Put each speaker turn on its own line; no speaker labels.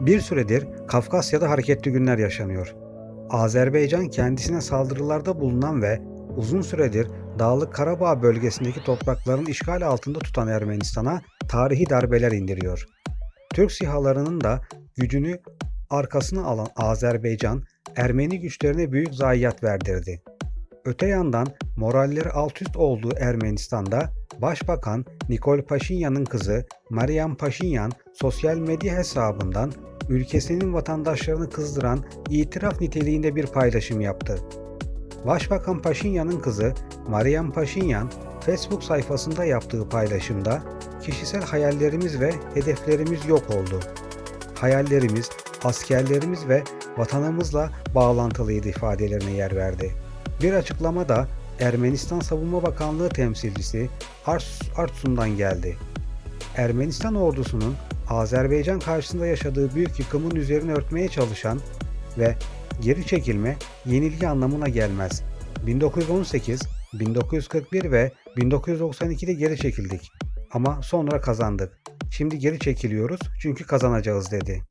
Bir süredir Kafkasya'da hareketli günler yaşanıyor. Azerbaycan kendisine saldırılarda bulunan ve uzun süredir Dağlık Karabağ bölgesindeki toprakların işgal altında tutan Ermenistan'a tarihi darbeler indiriyor. Türk sihalarının da gücünü arkasına alan Azerbaycan, Ermeni güçlerine büyük zayiat verdirdi. Öte yandan moralleri alt üst olduğu Ermenistan'da Başbakan Nikol Paşinyan'ın kızı Mariam Paşinyan sosyal medya hesabından ülkesinin vatandaşlarını kızdıran itiraf niteliğinde bir paylaşım yaptı. Başbakan Paşinyan'ın kızı Mariam Paşinyan Facebook sayfasında yaptığı paylaşımda kişisel hayallerimiz ve hedeflerimiz yok oldu. Hayallerimiz, askerlerimiz ve vatanımızla bağlantılıydı ifadelerine yer verdi. Bir açıklamada Ermenistan Savunma Bakanlığı temsilcisi Ars Artsun'dan geldi. Ermenistan ordusunun Azerbaycan karşısında yaşadığı büyük yıkımın üzerine örtmeye çalışan ve geri çekilme yenilgi anlamına gelmez. 1918, 1941 ve 1992'de geri çekildik ama sonra kazandık. Şimdi geri çekiliyoruz çünkü kazanacağız dedi.